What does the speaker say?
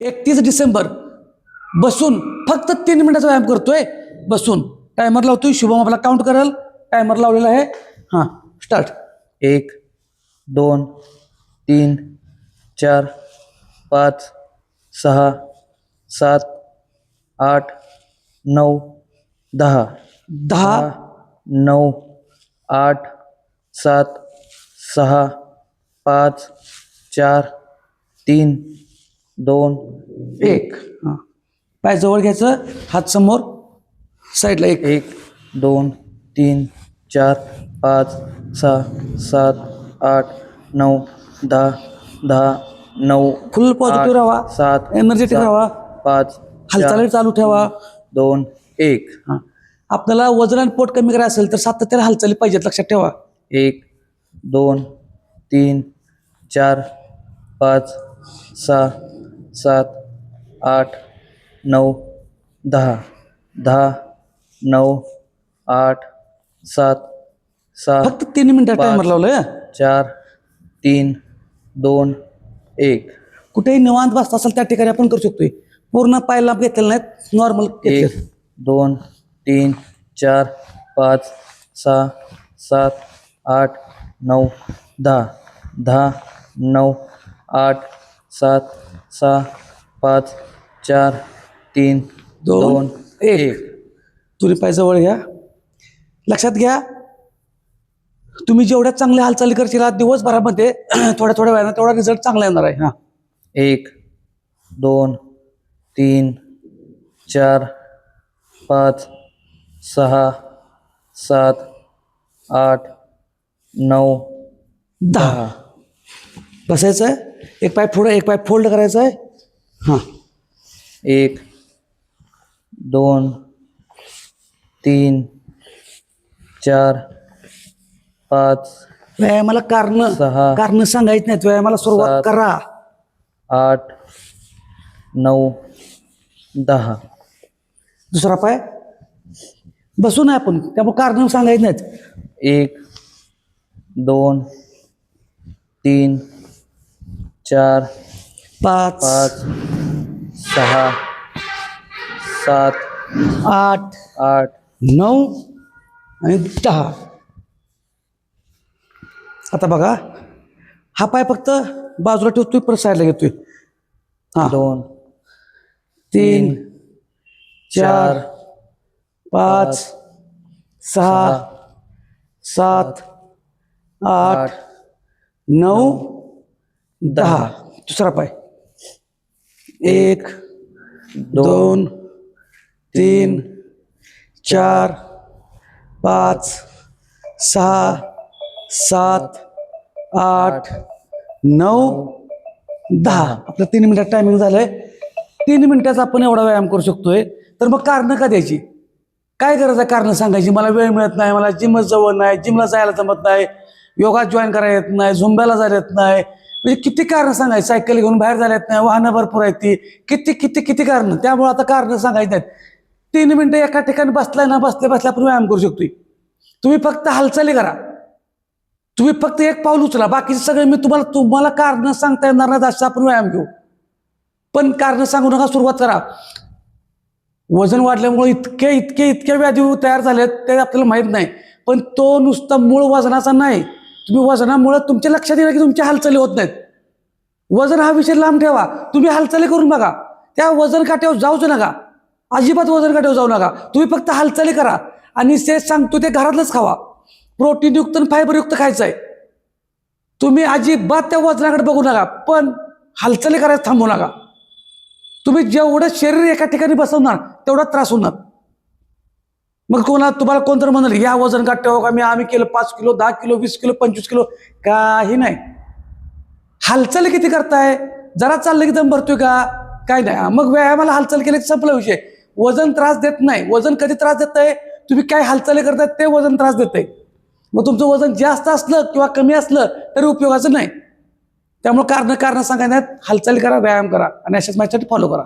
एकतीस डिसेंबर. बसून फक्त तीन मिनिटाचा व्यायाम करतोय. बसून. टायमर लावतोय. शुभम आपला काउंट करेल. टायमर लावलेला आहे. हां स्टार्ट एक दोन तीन चार पाच सहा सात आठ नऊ दहा. दहा नऊ आठ सात सहा पाच चार तीन दोन एक. हां. पाय जवळ घ्यायचं हात समोर साईडला एक. एक दोन तीन चार पाच सहा सात आठ नऊ दहा दहा नऊ फुल पॉझिटिव्ह राहा. सात एनर्जेटिक राहा. पाच हालचाली चालू ठेवा. दोन एक. हां. आपल्याला वजन आणि पोट कमी करायचं असेल तर सातत्याने हालचाली पाहिजेत लक्षात ठेवा. एक दोन तीन चार पाच सहा सात आठ नऊ दहा दहा नऊ आठ सात सात फक्त तीन मिनिटं पाच. टायमर लावलंय हं. चार तीन दोन एक कुठेही निवांत बसता असेल त्या ठिकाणी आपण करू शकतोय पूर्ण पाय लाभ घेतलेला नाहीत नॉर्मल एक दोन तीन चार पाच सहा सात आठ नऊ दहा दहा नऊ आठ सात सहा पाच चार तीन दोन, एक. तुम्ही पाय जवळ घ्या लक्षात घ्या. तुम्ही जेवढ्या चांगल्या हालचाली करशील आज दिवसभरामध्ये थोड्या थोड्या वेळानं तेवढा रिझल्ट चांगला येणार आहे. हां. एक दोन तीन चार पाच सहा सात आठ नऊ दहा. बसायचं आहे? एक पाय पुढं एक पाय फोल्ड करायचं आहे हां एक दोन तीन चार पाच व्यायामाला कारण सहा. कारण सांगायचं नाहीत व्यायामाला सुरुवात. करा आठ नऊ दहा दुसरा पाय बसू नये आपण त्यामुळे कारण सांगायचं नाहीत एक दोन तीन चार पाच पाच सहा सात आठ आठ नऊ आणि दहा. आता बघा हा पाय फक्त बाजूला ठेवतोय परत साईडला घेतोय. हा. दोन तीन चार पाच सहा सात आठ आठ नऊ दहा. दुसरा पाय. एक दोन तीन चार पाच सहा सात आठ नऊ दहा. आपलं तीन मिनिटात टायमिंग झालंय. तीन मिनिटाचा आपण एवढा व्यायाम करू शकतोय. तर मग कारणं का द्यायची? काय गरज आहे कारणं सांगायची? मला वेळ मिळत नाही मला जिमच जवळ नाही जिमला जायला जमत नाही योगा जॉईन करायला येत नाही झुंब्याला जायला येत नाही. म्हणजे किती कारणं सांगायची? सायकल घेऊन बाहेर झाल्यात नाही वाहनं भरपूर आहेत ती. किती किती किती कारणं? त्यामुळे आता कारणं सांगायची नाहीत. तीन मिनटं एका ठिकाणी बसलाय ना बसल्या बसल्या आपण व्यायाम करू शकतोय. तुम्ही फक्त हालचाली करा. तुम्ही फक्त एक पाऊल उचला. बाकीचे सगळे मी तुम्हाला तुम्हाला कारण सांगता येणार नाही जास्त आपण व्यायाम घेऊ. पण कारण सांगू नका सुरुवात करा. वजन वाढल्यामुळे इतके इतके इतके व्याधी तयार झालेत ते आपल्याला माहीत नाही. पण तो नुसता मूळ वजनाचा नाही. तुम्ही वजनामुळं तुमच्या लक्षात येणार की तुमच्या हालचाली होत नाहीत. वजन हा विषय लांब ठेवा. तुम्ही हालचाली करून बघा. त्या वजन काट्यावर जाऊच नका. अजिबात वजन काट्यावर जाऊ नका. तुम्ही फक्त हालचाली करा आणि ते सांगतो ते घरातलंच खावा. प्रोटीनयुक्त आणि फायबरयुक्त खायचं आहे. तुम्ही अजिबात त्या वजनाकडे बघू नका. पण हालचाली करायला थांबू नका. तुम्ही जेवढं शरीर एका ठिकाणी बसवणार तेवढा त्रास होणार. मग कोणा तुम्हाला कोणतरी म्हणाल या वजन काट्यावर हो का? मी आम्ही केलं पाच किलो दहा किलो वीस किलो पंचवीस किलो. काही नाही. हालचाल किती करताय? जरा चाललं की दम भरतोय का? काय नाही. मग व्यायामाला हालचाल केली संपला विषय. वजन त्रास देत नाही. वजन कधी त्रास देत आहे? तुम्ही काय हालचाली करताय ते वजन त्रास देत आहे. मग तुमचं वजन जास्त असलं किंवा कमी असलं तरी उपयोगाचं नाही. त्यामुळे कारण कारण सांगायला हालचाली करा व्यायाम करा आणि अशाच माझ्यासाठी फॉलो करा.